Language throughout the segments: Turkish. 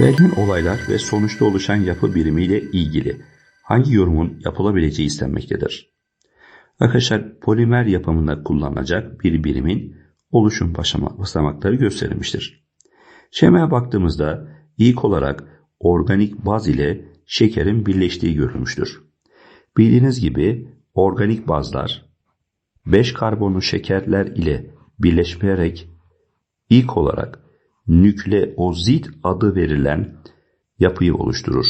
Verilen olaylar ve sonuçta oluşan yapı birimiyle ilgili hangi yorumun yapılabileceği istenmektedir? Arkadaşlar polimer yapımında kullanılacak bir birimin oluşum basamakları gösterilmiştir. Şemaya baktığımızda ilk olarak organik baz ile şekerin birleştiği görülmüştür. Bildiğiniz gibi organik bazlar 5 karbonlu şekerler ile birleşmeyerek ilk olarak nükleozit adı verilen yapıyı oluşturur.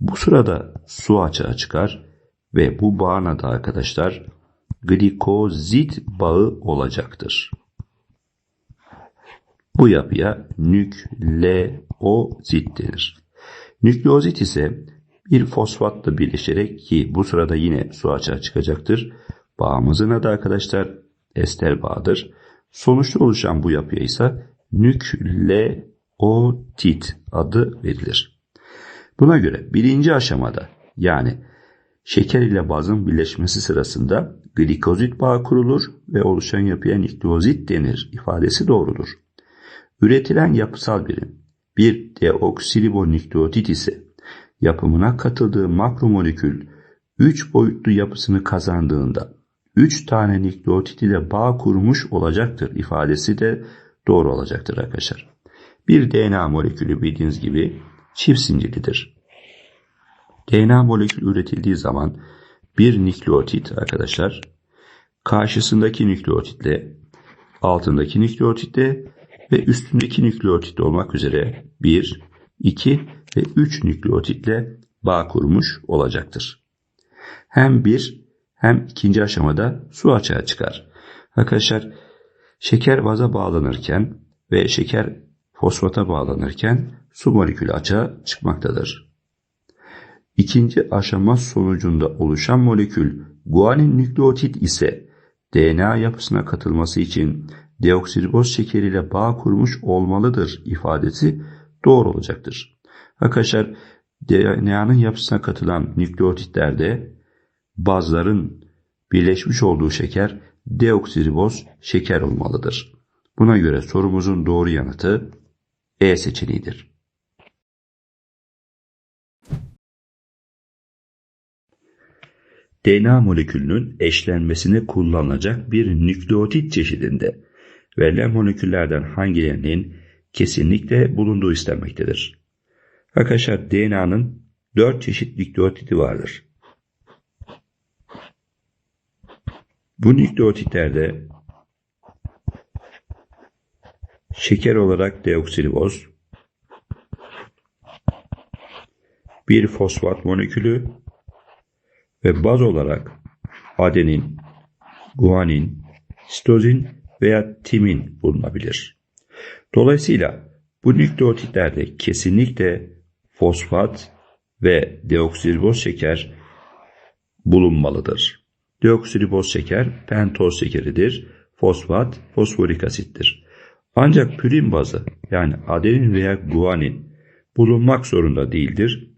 Bu sırada su açığa çıkar ve bu bağın adı arkadaşlar glikozit bağı olacaktır. Bu yapıya nükleozit denir. Nükleozit ise bir fosfatla birleşerek ki bu sırada yine su açığa çıkacaktır. Bağımızın adı arkadaşlar ester bağıdır. Sonuçta oluşan bu yapıya ise nükleotit adı verilir. Buna göre birinci aşamada yani şeker ile bazın birleşmesi sırasında glikozit bağı kurulur ve oluşan yapıya nükleozit denir ifadesi doğrudur. Üretilen yapısal birim bir deoksiribonükleotit ise yapımına katıldığı makromolekül 3 boyutlu yapısını kazandığında 3 tane nükleotit ile bağ kurmuş olacaktır ifadesi de doğru olacaktır arkadaşlar. Bir DNA molekülü bildiğiniz gibi çift zincirlidir. DNA molekül üretildiği zaman bir nükleotit arkadaşlar karşısındaki nükleotitle altındaki nükleotitle ve üstündeki nükleotit olmak üzere 1, 2 ve 3 nükleotitle bağ kurmuş olacaktır. Hem bir hem ikinci aşamada su açığa çıkar. Arkadaşlar şeker vaza bağlanırken ve şeker fosfata bağlanırken su molekülü açığa çıkmaktadır. İkinci aşama sonucunda oluşan molekül guanin nükleotit ise DNA yapısına katılması için deoksiriboz şekeriyle bağ kurmuş olmalıdır ifadesi doğru olacaktır. Arkadaşlar DNA'nın yapısına katılan nükleotitlerde bazların birleşmiş olduğu şeker deoksiriboz şeker olmalıdır. Buna göre sorumuzun doğru yanıtı E seçeneğidir. DNA molekülünün eşlenmesine kullanılacak bir nükleotit çeşidinde verilen moleküllerden hangilerinin kesinlikle bulunduğu istenmektedir. Arkadaşlar DNA'nın 4 çeşit nükleotidi vardır. Bu nükleotitlerde şeker olarak deoksiriboz, bir fosfat molekülü ve baz olarak adenin, guanin, sitozin veya timin bulunabilir. Dolayısıyla bu nükleotitlerde kesinlikle fosfat ve deoksiriboz şeker bulunmalıdır. Deoksiriboz şeker pentoz şekeridir. Fosfat fosforik asittir. Ancak pürin bazı yani adenin veya guanin bulunmak zorunda değildir.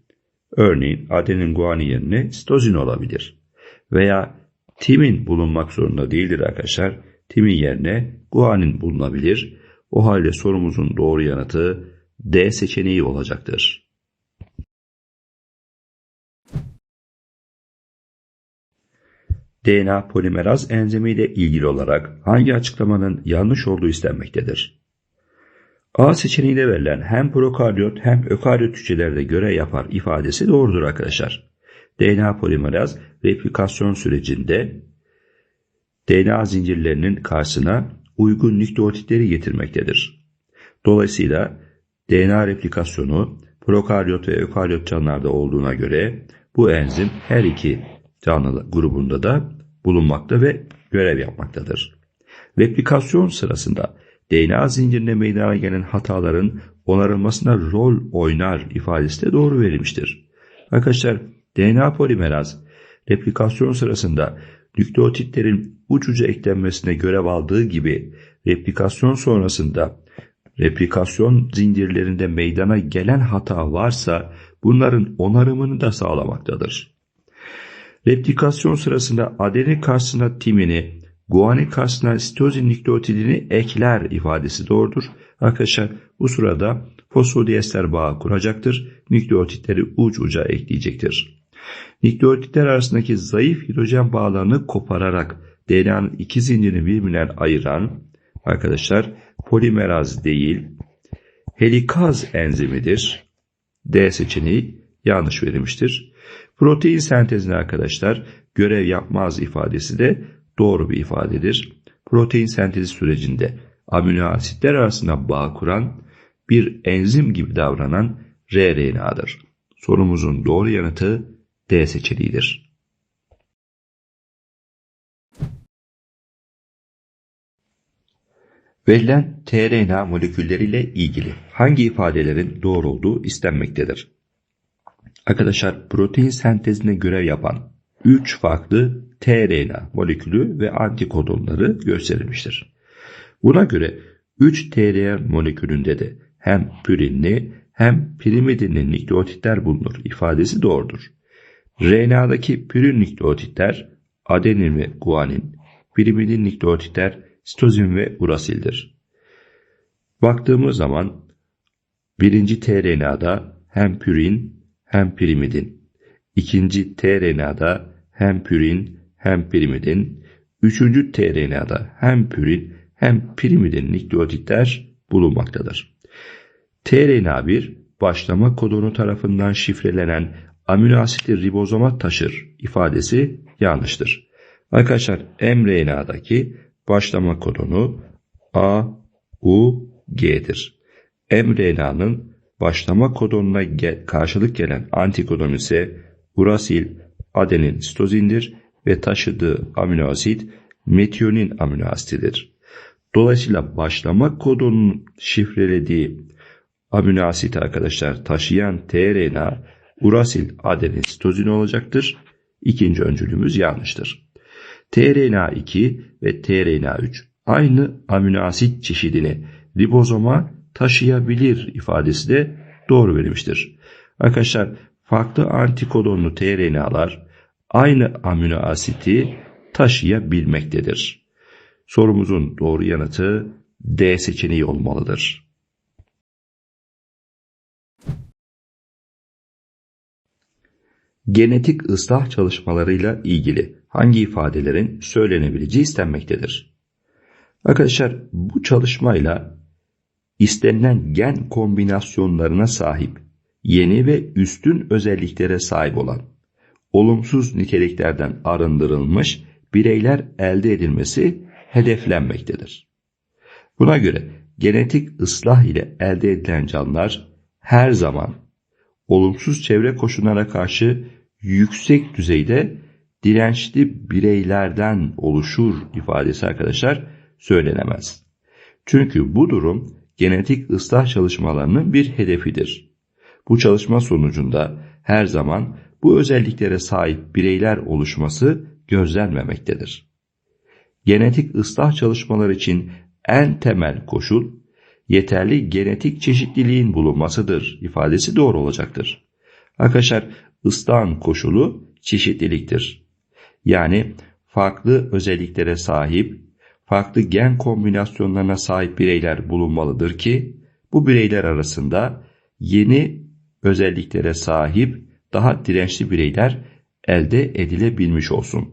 Örneğin adenin guanin yerine sitozin olabilir. Veya timin bulunmak zorunda değildir arkadaşlar. Timin yerine guanin bulunabilir. O halde sorumuzun doğru yanıtı D seçeneği olacaktır. DNA polimeraz enzimiyle ilgili olarak hangi açıklamanın yanlış olduğu istenmektedir? A seçeneğinde verilen hem prokaryot hem ökaryot hücrelerde görev yapar ifadesi doğrudur arkadaşlar. DNA polimeraz replikasyon sürecinde DNA zincirlerinin karşısına uygun nükleotitleri getirmektedir. Dolayısıyla DNA replikasyonu prokaryot ve ökaryot canlılarda olduğuna göre bu enzim her iki canlı grubunda da bulunmakta ve görev yapmaktadır. Replikasyon sırasında DNA zincirinde meydana gelen hataların onarılmasına rol oynar ifadesi de doğru verilmiştir. Arkadaşlar DNA polimeraz replikasyon sırasında nükleotitlerin uç uca eklenmesine görev aldığı gibi replikasyon sonrasında replikasyon zincirlerinde meydana gelen hata varsa bunların onarımını da sağlamaktadır. Replikasyon sırasında adenin karşısına timini, guanin karşısına sitozin nükleotidini ekler ifadesi doğrudur. Arkadaşlar bu sırada fosfodiester bağı kuracaktır. Nükleotitleri uç uca ekleyecektir. Nükleotitler arasındaki zayıf hidrojen bağlarını kopararak DNA'nın iki zincirini birbirinden ayıran arkadaşlar polimeraz değil helikaz enzimidir. D seçeneği yanlış verilmiştir. Protein sentezine arkadaşlar görev yapmaz ifadesi de doğru bir ifadedir. Protein sentezi sürecinde amino asitler arasında bağ kuran bir enzim gibi davranan rRNA'dır. Sorumuzun doğru yanıtı D seçeneğidir. Verilen tRNA molekülleriyle ilgili hangi ifadelerin doğru olduğu istenmektedir? Arkadaşlar protein sentezine görev yapan 3 farklı tRNA molekülü ve antikodonları gösterilmiştir. Buna göre 3 tRNA molekülünde de hem pürinli hem pirimidinli nükleotitler bulunur ifadesi doğrudur. RNA'daki pürin nükleotitler adenin ve guanin, pirimidin nükleotitler sitozin ve urasildir. Baktığımız zaman birinci tRNA'da hem pürin hem pirimidin, ikinci tRNA'da hem pürin hem pirimidin, üçüncü tRNA'da hem pürin hem pirimidin nükleotitler bulunmaktadır. tRNA1 başlama kodonu tarafından şifrelenen amino asitli ribozoma taşır ifadesi yanlıştır. Arkadaşlar mRNA'daki başlama kodonu A, U, G'dir. mRNA'nın başlama kodonuna gel karşılık gelen antikodon ise urasil adenin sitozindir ve taşıdığı amino asit metionin amino asitidir. Dolayısıyla başlama kodonun şifrelediği amino asit arkadaşlar taşıyan tRNA urasil adenin sitozin olacaktır. İkinci öncülümüz yanlıştır. tRNA2 ve tRNA3 aynı amino asit çeşidini ribozoma taşıyabilir ifadesi de doğru verilmiştir. Arkadaşlar farklı antikodonlu tRNA'lar aynı amino asiti taşıyabilmektedir. Sorumuzun doğru yanıtı D seçeneği olmalıdır. Genetik ıslah çalışmalarıyla ilgili hangi ifadelerin söylenebileceği istenmektedir? Arkadaşlar bu çalışmayla istenilen gen kombinasyonlarına sahip yeni ve üstün özelliklere sahip olan olumsuz niteliklerden arındırılmış bireyler elde edilmesi hedeflenmektedir. Buna göre genetik ıslah ile elde edilen canlılar her zaman olumsuz çevre koşullarına karşı yüksek düzeyde dirençli bireylerden oluşur ifadesi arkadaşlar söylenemez. Çünkü bu durum genetik ıslah çalışmalarının bir hedefidir. Bu çalışma sonucunda her zaman bu özelliklere sahip bireyler oluşması gözlenmemektedir. Genetik ıslah çalışmaları için en temel koşul yeterli genetik çeşitliliğin bulunmasıdır ifadesi doğru olacaktır. Arkadaşlar ıslahın koşulu çeşitliliktir. Yani farklı özelliklere sahip, farklı gen kombinasyonlarına sahip bireyler bulunmalıdır ki bu bireyler arasında yeni özelliklere sahip daha dirençli bireyler elde edilebilmiş olsun.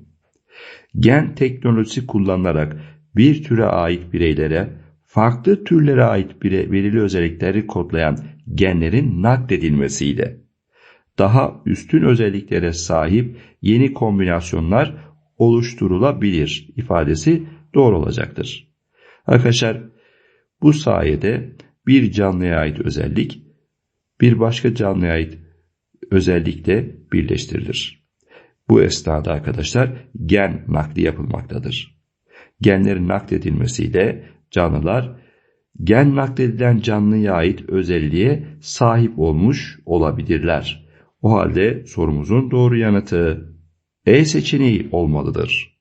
Gen teknolojisi kullanılarak bir türe ait bireylere farklı türlere ait bire, belirli özellikleri kodlayan genlerin nakledilmesiyle daha üstün özelliklere sahip yeni kombinasyonlar oluşturulabilir ifadesi doğru olacaktır. Arkadaşlar bu sayede bir canlıya ait özellik bir başka canlıya ait özellikle birleştirilir. Bu esnada arkadaşlar gen nakli yapılmaktadır. Genlerin nakledilmesiyle canlılar gen nakledilen canlıya ait özelliğe sahip olmuş olabilirler. O halde sorumuzun doğru yanıtı E seçeneği olmalıdır.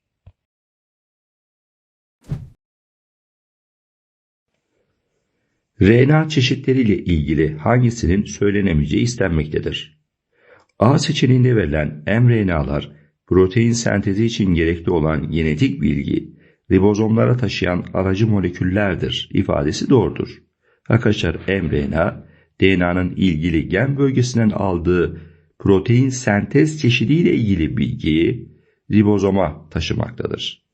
RNA çeşitleriyle ilgili hangisinin söylenemeyeceği istenmektedir? A seçeneğinde verilen mRNA'lar protein sentezi için gerekli olan genetik bilgi ribozomlara taşıyan aracı moleküllerdir ifadesi doğrudur. Arkadaşlar mRNA DNA'nın ilgili gen bölgesinden aldığı protein sentez çeşidiyle ilgili bilgiyi ribozoma taşımaktadır.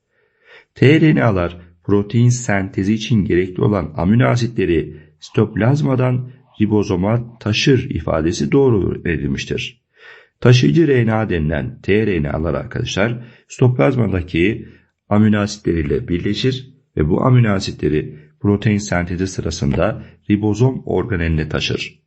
tRNA'lar protein sentezi için gerekli olan amino asitleri sitoplazmadan ribozoma taşır ifadesi doğru verilmiştir. Taşıyıcı RNA denilen tRNA'lar arkadaşlar sitoplazmadaki amino asitleriyle birleşir ve bu amino asitleri protein sentezi sırasında ribozom organeline taşır.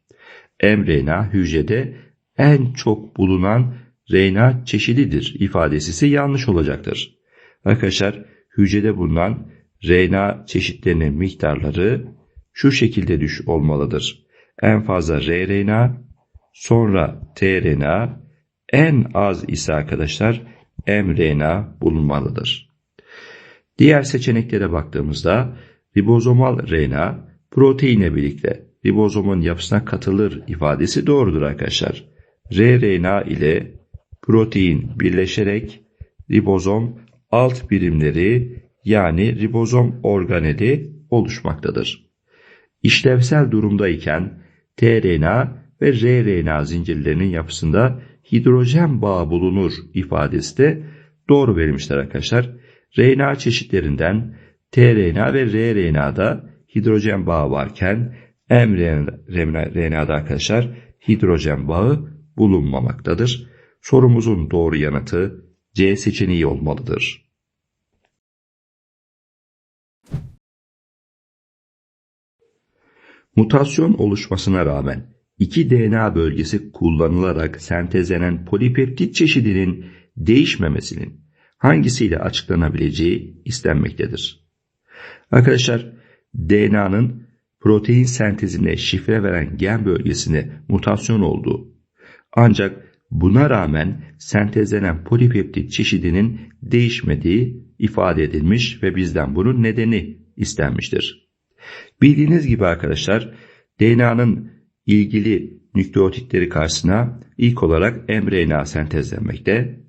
mRNA hücrede en çok bulunan RNA çeşididir ifadesi ise yanlış olacaktır. Arkadaşlar hücrede bulunan RNA çeşitlerinin miktarları şu şekilde düş olmalıdır. En fazla rRNA, sonra tRNA, en az ise arkadaşlar mRNA bulunmalıdır. Diğer seçeneklere baktığımızda ribozomal RNA proteine birlikte ribozomun yapısına katılır ifadesi doğrudur arkadaşlar. rRNA ile protein birleşerek ribozom alt birimleri yani ribozom organeli oluşmaktadır. İşlevsel durumdayken tRNA ve rRNA zincirlerinin yapısında hidrojen bağı bulunur ifadesi de doğru verilmişler arkadaşlar. RNA çeşitlerinden tRNA ve rRNA'da hidrojen bağı varken mRNA'da arkadaşlar hidrojen bağı bulunmamaktadır. Sorumuzun doğru yanıtı C seçeneği olmalıdır. Mutasyon oluşmasına rağmen iki DNA bölgesi kullanılarak sentezlenen polipeptit çeşidinin değişmemesinin hangisiyle açıklanabileceği istenmektedir. Arkadaşlar DNA'nın protein sentezine şifre veren gen bölgesine mutasyon olduğu ancak buna rağmen sentezlenen polipeptit çeşidinin değişmediği ifade edilmiş ve bizden bunun nedeni istenmiştir. Bildiğiniz gibi arkadaşlar DNA'nın ilgili nükleotitleri karşısına ilk olarak mRNA sentezlenmekte.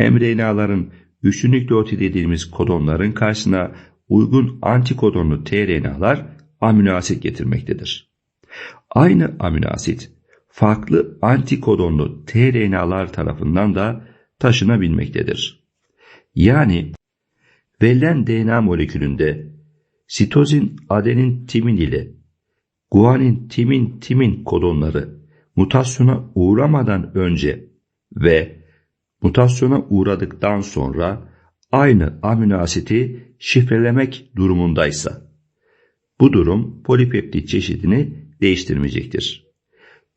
mRNA'ların üçlü nükleotit dediğimiz kodonların karşısına uygun antikodonlu tRNA'lar amino asit getirmektedir. Aynı amino asit farklı antikodonlu tRNA'lar tarafından da taşınabilmektedir. Yani verilen DNA molekülünde sitozin adenin timin ile guanin timin timin kodonları mutasyona uğramadan önce ve mutasyona uğradıktan sonra aynı amino asiti şifrelemek durumundaysa bu durum polipeptit çeşidini değiştirmeyecektir.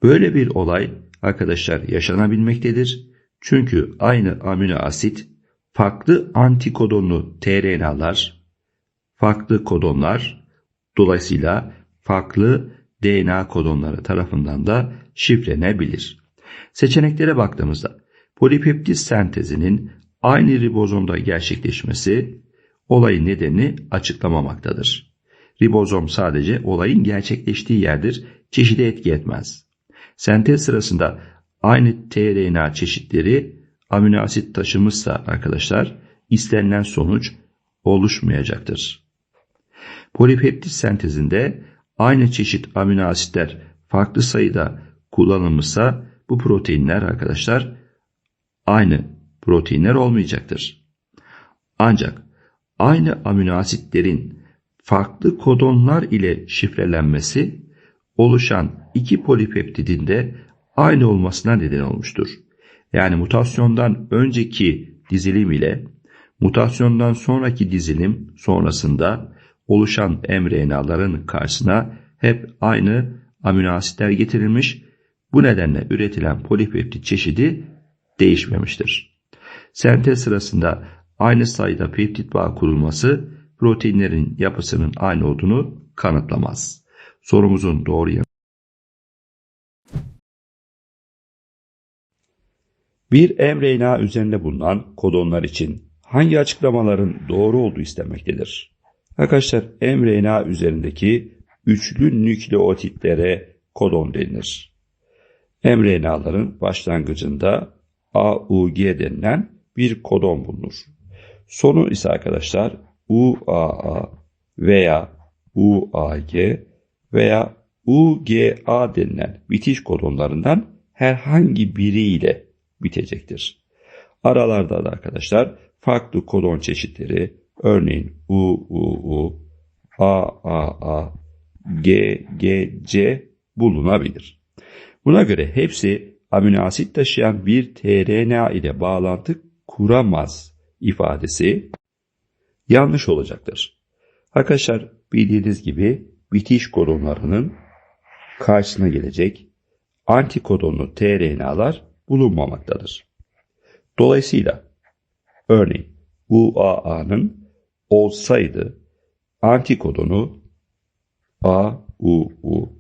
Böyle bir olay arkadaşlar yaşanabilmektedir. Çünkü aynı amino asit farklı antikodonlu tRNA'lar, farklı kodonlar dolayısıyla farklı DNA kodonları tarafından da şifrelenebilir. Seçeneklere baktığımızda polipeptit sentezinin aynı ribozomda gerçekleşmesi olayın nedenini açıklamamaktadır. Ribozom sadece olayın gerçekleştiği yerdir, çeşide etki etmez. Sentez sırasında aynı tRNA çeşitleri amino asit taşımışsa arkadaşlar istenilen sonuç oluşmayacaktır. Polipeptit sentezinde aynı çeşit amino asitler farklı sayıda kullanılmışsa bu proteinler arkadaşlar aynı proteinler olmayacaktır. Ancak aynı amino asitlerin farklı kodonlar ile şifrelenmesi oluşan iki polipeptidin de aynı olmasına neden olmuştur. Yani mutasyondan önceki dizilim ile mutasyondan sonraki dizilim sonrasında oluşan mRNA'ların karşısına hep aynı amino asitler getirilmiş. Bu nedenle üretilen polipeptit çeşidi değişmemiştir. Sentez sırasında aynı sayıda peptit bağ kurulması proteinlerin yapısının aynı olduğunu kanıtlamaz. Sorumuzun doğru yanıtı Bir mRNA üzerinde bulunan kodonlar için hangi açıklamaların doğru olduğu istenmektedir? Arkadaşlar mRNA üzerindeki üçlü nükleotitlere kodon denir. mRNA'ların başlangıcında AUG denilen bir kodon bulunur. Sonu ise arkadaşlar UAA veya UAG veya UGA denilen bitiş kodonlarından herhangi biriyle bitecektir. Aralarda da arkadaşlar farklı kodon çeşitleri örneğin UUU, AAA, GGC bulunabilir. Buna göre hepsi amino asit taşıyan bir tRNA ile bağlantı kuramaz ifadesi yanlış olacaktır. Arkadaşlar bildiğiniz gibi bitiş kodonlarının karşısına gelecek antikodonlu tRNA'lar bulunmamaktadır. Dolayısıyla örneğin UAA'nın olsaydı antikodonu AUU,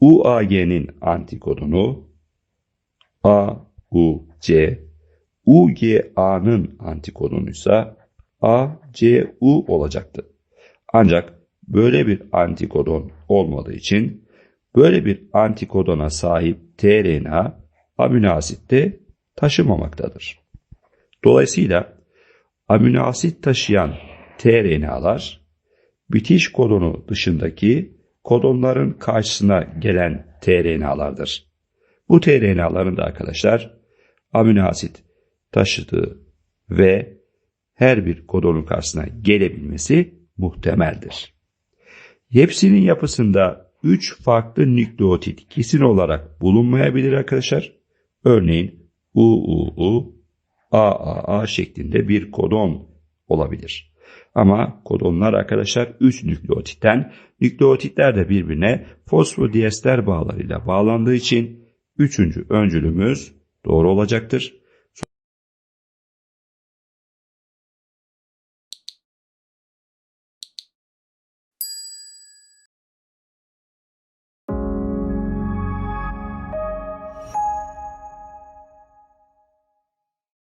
UAG'nin antikodonu AUC, UGA'nın antikodonu ise ACU olacaktı. Ancak böyle bir antikodon olmadığı için böyle bir antikodona sahip tRNA amino asitte taşımamaktadır. Dolayısıyla amino asit taşıyan tRNA'lar bitiş kodonu dışındaki kodonların karşısına gelen tRNA'lardır. Bu tRNA'ların da arkadaşlar amino asit taşıdığı ve her bir kodonun karşısına gelebilmesi muhtemeldir. Hepsinin yapısında 3 farklı nükleotit kesin olarak bulunmayabilir arkadaşlar. Örneğin UUU, AAA şeklinde bir kodon olabilir. Ama kodonlar arkadaşlar 3 nükleotitten, nükleotitler de birbirine fosfodiyester bağlarıyla bağlandığı için üçüncü öncülümüz doğru olacaktır.